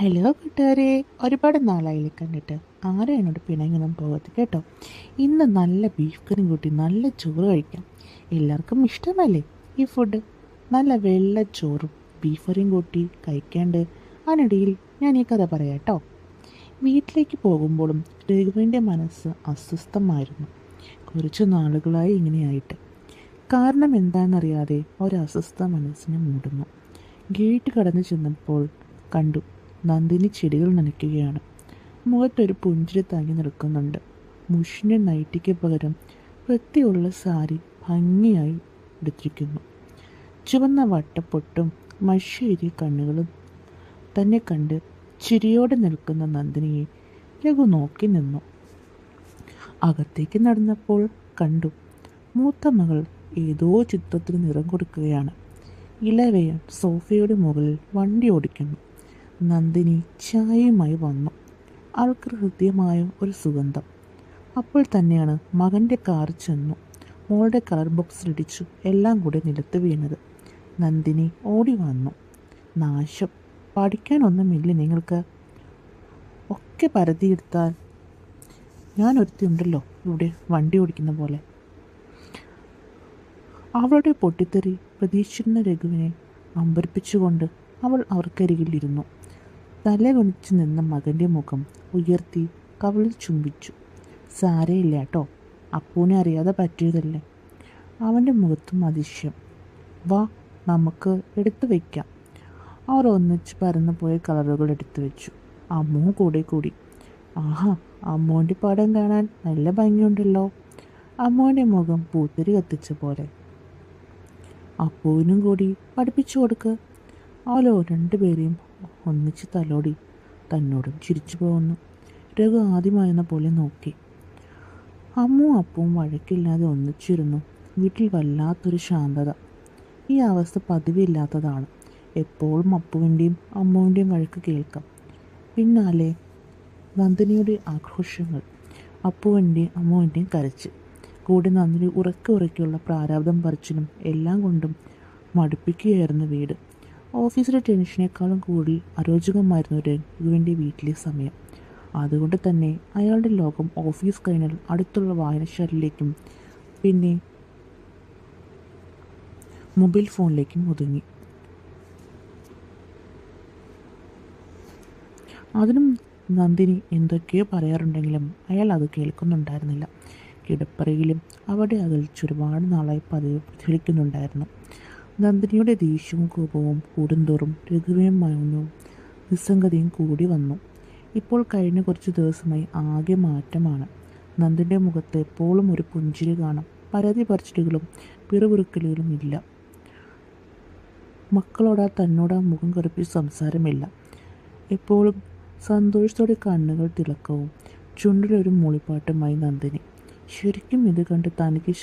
Hello കൂട്ടുകാരെ. ഒരുപാട് നാളായില്ലേ കണ്ടിട്ട്. ആരും എന്നോട് പിണങ്ങൊന്നും പോകത്ത് കേട്ടോ. ഇന്ന് നല്ല ബീഫ് കറി കൂട്ടി നല്ല ചോറ് കഴിക്കാം. എല്ലാവർക്കും ഇഷ്ടമല്ലേ ഈ ഫുഡ് നല്ല വെള്ള ചോറും ബീഫ് കറിയും കൂട്ടി കഴിക്കാണ്ട് അതിനിടയിൽ ഞാൻ ഈ കഥ പറയാം കേട്ടോ. വീട്ടിലേക്ക് പോകുമ്പോഴും രഘുവിന്റെ മനസ്സ് അസ്വസ്ഥമായിരുന്നു. കുറച്ച് നാളുകളായി ഇങ്ങനെയായിട്ട്. കാരണം എന്താണെന്നറിയാതെ ഒരസ്വസ്ഥ മനസ്സിനെ മൂടുന്നു. ഗേറ്റ് കടന്നു ചെന്നപ്പോൾ കണ്ടു നന്ദിനി ചെടികൾ നനയ്ക്കുകയാണ്. മുഖത്തൊരു പുഞ്ചിരി തങ്ങി നിൽക്കുന്നുണ്ട്. മുഷിന്റെ നൈറ്റിക്ക് പകരം വൃത്തിയുള്ള സാരി ഭംഗിയായി എടുത്തിരിക്കുന്നു ചുവന്ന വട്ടപ്പൊട്ടും മഷിയേരിയ കണ്ണുകളും തന്നെ കണ്ട് ചിരിയോടെ നിൽക്കുന്ന നന്ദിനിയെ രഘു നോക്കി നിന്നു. അകത്തേക്ക് നടന്നപ്പോൾ കണ്ടു മൂത്ത മകൾ ഏതോ ചിത്രത്തിന് നിറം കൊടുക്കുകയാണ്. ഇളവയ സോഫയുടെ മുകളിൽ വണ്ടി ഓടിക്കുന്നു. നന്ദിനി ചായയുമായി വന്നു. അവൾക്ക് ഹൃദ്യമായ ഒരു സുഗന്ധം. അപ്പോൾ തന്നെയാണ് മകന്റെ കാർ ചെന്നു. മോളുടെ കളർ ബോക്സിലിടിച്ചു എല്ലാം കൂടെ നിലത്ത് വീണത്. നന്ദിനി ഓടി വന്നു. നാശം. പഠിക്കാനൊന്നുമില്ല നിങ്ങൾക്ക്. ഒക്കെ പരതിയെടുത്താൽ ഞാൻ ഒരുത്തിയുണ്ടല്ലോ ഇവിടെ വണ്ടി ഓടിക്കുന്ന പോലെ. അവളുടെ പൊട്ടിത്തെറി പ്രതീക്ഷിക്കുന്ന രഘുവിനെ അമ്പരിപ്പിച്ചുകൊണ്ട് അവൾ അവർക്കരികിലിരുന്നു തല കുനിച്ചു നിന്ന മകന്റെ മുഖം ഉയർത്തി കവിളിൽ ചുംബിച്ചു. സാരയില്ല കേട്ടോ അപ്പൂനെ അറിയാതെ പറ്റിയതല്ലേ? അവന്റെ മുഖത്തും അതിശയം. വാ നമുക്ക് എടുത്തു വയ്ക്കാം അവർ ഒന്നിച്ച് പരന്നു പോയ കളറുകൾ എടുത്തു വെച്ചു. അമ്മു കൂടെ കൂടി. ആഹാ അമ്മുവിന്റെ പടം കാണാൻ നല്ല ഭംഗിയുണ്ടല്ലോ. അമ്മുവിന്റെ മുഖം പൂത്തിരി കത്തിച്ച പോലെ. അപ്പൂവിനും കൂടി പഠിപ്പിച്ചു കൊടുക്ക്. അവലോ രണ്ടുപേരെയും ഒന്നിച്ച് തലോടി തന്നോടും ചിരിച്ചു പോകുന്നു. രഘു ആദ്യമായെന്ന പോലെ നോക്കി. അമ്മു അപ്പവും വഴക്കില്ലാതെ ഒന്നിച്ചിരുന്നു. വീട്ടിൽ വല്ലാത്തൊരു ശാന്തത. ഈ അവസ്ഥ പതിവില്ലാത്തതാണ്. എപ്പോഴും അപ്പുവിന്റെയും അമ്മുവിന്റെയും വഴക്ക് കേൾക്കാം. പിന്നാലെ നന്ദിനിയുടെ ആഘോഷങ്ങൾ. അപ്പുവിന്റെയും അമ്മുവിന്റെയും കരച്ച് കൂടെ നന്ദിനി ഉറക്കെ ഉറക്കെയുള്ള പ്രാരാബ്ദം പറിച്ചിലും എല്ലാം കൊണ്ടും മടുപ്പിക്കുകയായിരുന്നു വീട്. ഓഫീസിലെ ടെൻഷനേക്കാളും കൂടി അരോചകമായിരുന്നു രഘുവിന്റെ വീട്ടിലെ സമയം. അതുകൊണ്ട് തന്നെ അയാളുടെ ലോകം ഓഫീസ് കഴിഞ്ഞാൽ അടുത്തുള്ള വായനശാലയിലേക്കും പിന്നെ മൊബൈൽ ഫോണിലേക്കും ഒതുങ്ങി. അതിനും നന്ദിനി എന്തൊക്കെയോ പറയാറുണ്ടെങ്കിലും അയാൾ അത് കേൾക്കുന്നുണ്ടായിരുന്നില്ല. കിടപ്പറയിലും അവിടെ അകൽച്ച് ഒരുപാട് നാളായി പതിവ് പ്രതിഫലിക്കുന്നുണ്ടായിരുന്നു. നന്ദിനിയുടെ ദേഷ്യവും കോപവും കൂടുന്തോറും രഘുവിനും മൗനവും നിസ്സംഗതയും കൂടി വന്നു. ഇപ്പോൾ കഴിഞ്ഞ കുറച്ച് ദിവസമായി ആകെ മാറ്റമാണ്. നന്ദിന്റെ മുഖത്ത് എപ്പോഴും ഒരു പുഞ്ചിരി കാണാം. പരാതി പറച്ചിലുകളും പിറുപിറുക്കലുകളും ഇല്ല. മക്കളോടാ തന്നോടാ മുഖം കറുപ്പി സംസാരമില്ല. എപ്പോഴും സന്തോഷത്തോടെ കണ്ണുകൾ തിളക്കവും ചുണ്ടിലൊരു മൂളിപ്പാട്ടുമായി നന്ദിനി. ശരിക്കും ഇത് കണ്ട് തനിക്ക്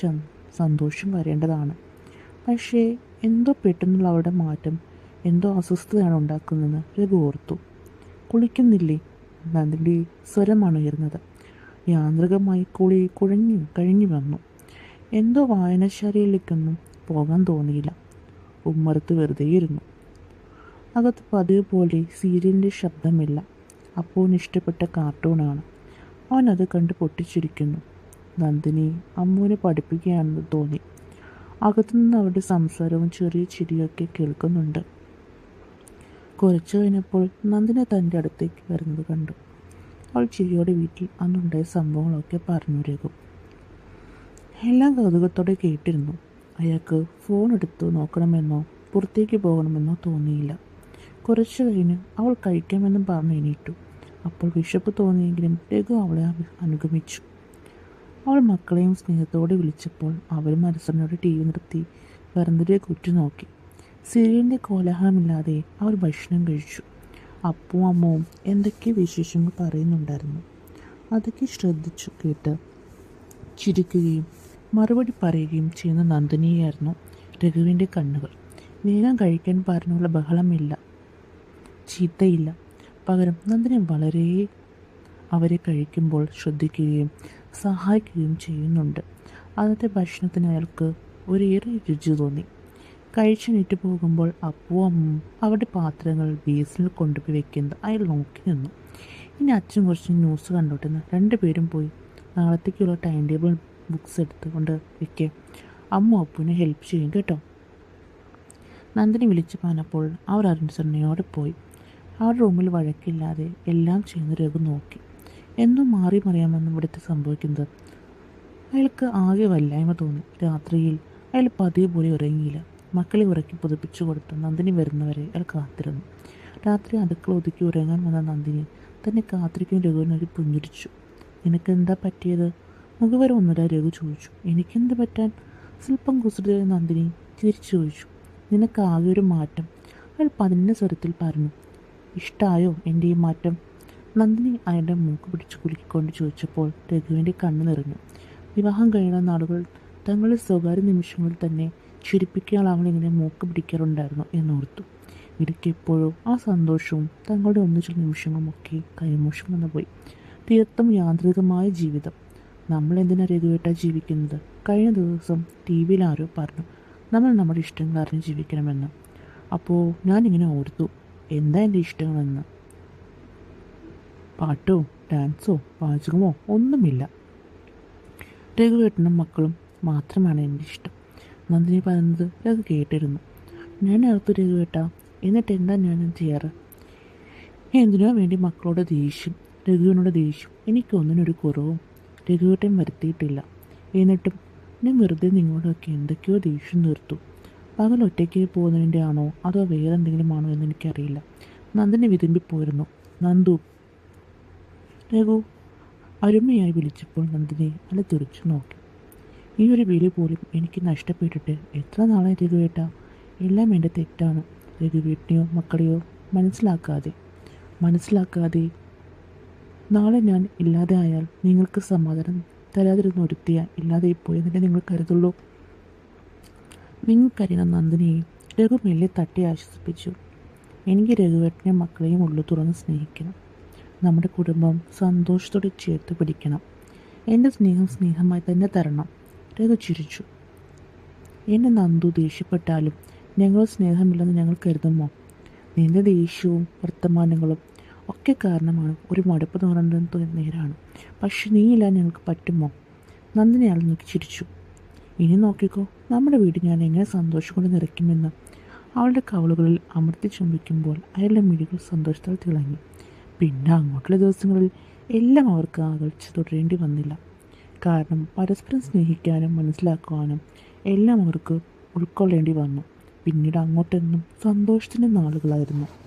സന്തോഷം വരേണ്ടതാണ്. പക്ഷേ എന്തോ പെട്ടെന്നുള്ള അവരുടെ മാറ്റം എന്തോ അസ്വസ്ഥതയാണ് ഉണ്ടാക്കുന്നതെന്ന് രഘു ഓർത്തു. കുളിക്കുന്നില്ലേ? നന്ദിന്റെ സ്വരമാണ് ഉയർന്നത്. യാന്ത്രികമായി കുളി കുഴഞ്ഞു കഴിഞ്ഞു വന്നു. എന്തോ വായനശാലയിലേക്കൊന്നും പോകാൻ തോന്നിയില്ല. ഉമ്മറത്ത് വെറുതെ ഇരുന്നു അകത്ത് പതിവ് പോലെ സീരിയലിന്റെ ശബ്ദമില്ല. അപ്പോൾ ഇഷ്ടപ്പെട്ട കാർട്ടൂണാണ്. അവൻ അത് കണ്ട് പൊട്ടിച്ചിരിക്കുന്നു. നന്ദിനി അമ്മുവിനെ പഠിപ്പിക്കുകയാണെന്ന് തോന്നി. അകത്തുനിന്ന് അവരുടെ സംസാരവും ചെറിയ ചിരിയൊക്കെ കേൾക്കുന്നുണ്ട്. കുറച്ചു കഴിഞ്ഞപ്പോൾ നന്ദിനെ തന്റെ അടുത്തേക്ക് വരുന്നത് കണ്ടു. അവൾ ചിരിയോടെ വീട്ടിൽ അന്നുണ്ടായ സംഭവങ്ങളൊക്കെ പറഞ്ഞു രഘു. എല്ലാം കൗതുകത്തോടെ കേട്ടിരുന്നു. അയാൾക്ക് ഫോൺ എടുത്ത് നോക്കണമെന്നോ പുറത്തേക്ക് പോകണമെന്നോ തോന്നിയില്ല. കുറച്ചു കഴിഞ്ഞ് അവൾ കഴിക്കാമെന്നും പറഞ്ഞ് എണീറ്റു. അപ്പോൾ വിശപ്പ് തോന്നിയെങ്കിലും രഘു അവളെ അനുഗമിച്ചു. അവൾ മക്കളെയും സ്നേഹത്തോടെ വിളിച്ചപ്പോൾ അവരും അരസനോട് ടി വി നിർത്തി വെറുതെ നോക്കി സീരിയലിന്റെ കോലാഹലമില്ലാതെ അവർ ഭക്ഷണം കഴിച്ചു. അപ്പവും അമ്മവും എന്തൊക്കെ വിശേഷങ്ങൾ പറയുന്നുണ്ടായിരുന്നു? അതൊക്കെ ശ്രദ്ധിച്ചു കേട്ട് ചിരിക്കുകയും മറുപടി പറയുകയും ചെയ്യുന്ന നന്ദിനിയായിരുന്നു രഘുവിന്റെ കണ്ണുകൾ. വേഗം കഴിക്കാൻ പറഞ്ഞുള്ള ബഹളമില്ല. ചീത്തയില്ല. പകരം നന്ദിനി വളരെ അവരെ കഴിക്കുമ്പോൾ ശ്രദ്ധിക്കുകയും സഹായിക്കുകയും ചെയ്യുന്നുണ്ട്. അന്നത്തെ ഭക്ഷണത്തിന് അയാൾക്ക് ഒരേറെ രുചി തോന്നി. കഴിച്ചെണീറ്റ് പോകുമ്പോൾ അപ്പവും അമ്മയും അവരുടെ പാത്രങ്ങൾ ബേസിനിൽ കൊണ്ടുപോയി വെക്കുന്നത് അയാൾ നോക്കി നിന്നു. ഇനി അച്ഛൻ കുറച്ച് ന്യൂസ് കണ്ടോട്ടെന്ന് രണ്ടുപേരും പോയി. നാളത്തേക്കുള്ള ടൈം ടേബിൾ ബുക്സ് എടുത്തുകൊണ്ട് വെക്കേ. അമ്മ അപ്പുവിനെ ഹെൽപ്പ് ചെയ്യും കേട്ടോ. നന്ദിനി വിളിച്ചു പറഞ്ഞപ്പോൾ അവർ അരുൺ അനുസരണയോടെ പോയി. അവരുടെ റൂമിൽ വഴക്കില്ലാതെ എല്ലാം ചെയ്യുന്ന രഘു നോക്കി. എന്നും മാറി മറിയാമെന്ന് ഇവിടുത്തെ സംഭവിക്കുന്നത്. അയാൾക്ക് ആകെ വല്ലായ്മ തോന്നി. രാത്രിയിൽ അയാൾ പതിവ് പോലെ ഉറങ്ങിയില്ല. മക്കളെ ഉറക്കി പുതുപ്പിച്ചു കൊടുത്ത് നന്ദിനി വരുന്നവരെ അയാൾ കാത്തിരുന്നു. രാത്രി അടുക്കള ഒതുക്കി ഉറങ്ങാൻ വന്ന നന്ദിനി തന്നെ കാത്തിരിക്കുന്ന രഘുവിനൊരു പുഞ്ചിരിച്ചു. നിനക്കെന്താ പറ്റിയത്? മുഖവരെ ഒന്നുമില്ല രഘു ചോദിച്ചു. എനിക്കെന്ത് പറ്റാൻ? സ്വല്പം കുസൃതിയായ നന്ദിനി തിരിച്ചു ചോദിച്ചു. നിനക്ക് നിനക്കാകെ ഒരു മാറ്റം അയാൾ പതിനൊന്ന് സ്വരത്തിൽ പറഞ്ഞു. ഇഷ്ടമായോ എന്റെ ഈ മാറ്റം. നന്ദിനി അയാളുടെ മൂക്ക് പിടിച്ച് കുലുക്കിക്കൊണ്ട് ചോദിച്ചപ്പോൾ രഘുവിന്റെ കണ്ണ് നിറഞ്ഞു. വിവാഹം കഴിയുന്ന നാളുകൾ തങ്ങളുടെ സ്വകാര്യ നിമിഷങ്ങളിൽ തന്നെ ചിരിപ്പിക്കാൻ അവളിങ്ങനെ മൂക്ക് പിടിക്കാറുണ്ടായിരുന്നു എന്നോർത്തു. ഇടയ്ക്കെപ്പോഴും ആ സന്തോഷവും തങ്ങളുടെ ഒന്നിച്ചുള്ള നിമിഷങ്ങളുമൊക്കെ കൈമോശം വന്നുപോയി. തീർത്തും യാന്ത്രികമായ ജീവിതം. നമ്മൾ എന്തിനാ രഘുവേട്ട ജീവിക്കുന്നത്? കഴിഞ്ഞ ദിവസം ടി വിയിൽ ആരോ പറഞ്ഞു. നമ്മൾ നമ്മുടെ ഇഷ്ടങ്ങൾ അറിഞ്ഞ് ജീവിക്കണമെന്ന്. അപ്പോൾ ഞാനിങ്ങനെ ഓർത്തു. എന്താ എന്റെ ഇഷ്ടങ്ങളെന്ന്? പാട്ടോ ഡാൻസോ പാചകമോ ഒന്നുമില്ല. രഘുവേട്ടനും മക്കളും മാത്രമാണ് എന്റെ ഇഷ്ടം നന്ദിനി പറയുന്നത് രഘു കേട്ടിരുന്നു. ഞാൻ ഓർത്തു രഘുവേട്ട എന്നിട്ട് എന്താ ഞാൻ ചെയ്യാറ്? എന്തിനോ വേണ്ടി മക്കളോട് ദേഷ്യം? രഘുവിനോട് ദേഷ്യം. എനിക്കൊന്നിനൊരു കുറവും രഘുവേട്ടൻ വരുത്തിയിട്ടില്ല. എന്നിട്ടും ഞാൻ വെറുതെ നിങ്ങളോടൊക്കെ എന്തൊക്കെയോ ദേഷ്യം തീർത്തു പകൽ ഒറ്റയ്ക്ക് പോകുന്നതിന്റെ ആണോ അതോ വേറെ എന്തെങ്കിലും ആണോ എന്ന് എനിക്കറിയില്ല. നന്ദിനെ വിതുമ്പിപ്പോയിരുന്നു നന്ദു രഘു അരുമയായി വിളിച്ചപ്പോൾ നന്ദിനി അല്ല തിരിച്ചു നോക്കി. ഈ ഒരു വിളി പോലും എനിക്ക് നഷ്ടപ്പെട്ടിട്ട് എത്ര നാളായി രഘുവേട്ട എല്ലാം എന്റെ തെറ്റാണ്. രഘുവേട്ടനെയോ മക്കളെയോ മനസ്സിലാക്കാതെ മനസ്സിലാക്കാതെ നാളെ ഞാൻ ഇല്ലാതെ ആയാൽ നിങ്ങൾക്ക് സമാധാനം തരാതിരുന്ന ഒരുത്തിയ ഇല്ലാതെ പോയെന്നല്ലേ നിങ്ങൾ കരുതുള്ളൂ? നിങ്ങൾക്കറിയണം നന്ദിനിയെ രഘു മെല്ലെ തട്ടി ആശ്വസിപ്പിച്ചു. എനിക്ക് രഘുവേട്ടനെയും മക്കളെയും ഉള്ളു തുറന്ന് സ്നേഹിക്കണം. നമ്മുടെ കുടുംബം സന്തോഷത്തോടെ ചേർത്ത് പിടിക്കണം. എന്റെ സ്നേഹം സ്നേഹമായി തന്നെ തരണം. രഘു ചിരിച്ചു. എന്നെ നന്ദു ദേഷ്യപ്പെട്ടാലും ഞങ്ങൾ സ്നേഹമില്ലെന്ന് ഞങ്ങൾ കരുതുമോ? നിന്റെ ദേഷ്യവും വർത്തമാനങ്ങളും ഒക്കെ കാരണമാണ് ഒരു മടുപ്പ് തോന്നേണ്ടത് നേരാണ്. പക്ഷെ നീയില്ല ഞങ്ങൾക്ക് പറ്റുമോ? നന്ദിനി അയാൾ നോക്കി ചിരിച്ചു. ഇനി നോക്കിക്കോ നമ്മുടെ വീട് ഞാൻ എങ്ങനെ സന്തോഷം കൊണ്ട് നിറയ്ക്കുമെന്ന്. അവളുടെ കവളുകളിൽ അമർത്തി ചുംബിക്കുമ്പോൾ അയാളുടെ മിഴികൾ സന്തോഷത്താൽ തിളങ്ങി. പിന്നെ അങ്ങോട്ടുള്ള ദിവസങ്ങളിൽ എല്ലാം അവർക്ക് അകൽച്ച തുടരേണ്ടി വന്നില്ല. കാരണം പരസ്പരം സ്നേഹിക്കാനും മനസ്സിലാക്കുവാനും എല്ലാം അവർക്ക് ഉൾക്കൊള്ളേണ്ടി വന്നു. പിന്നീട് അങ്ങോട്ടെന്നും സന്തോഷത്തിന്റെ നാളുകളായിരുന്നു.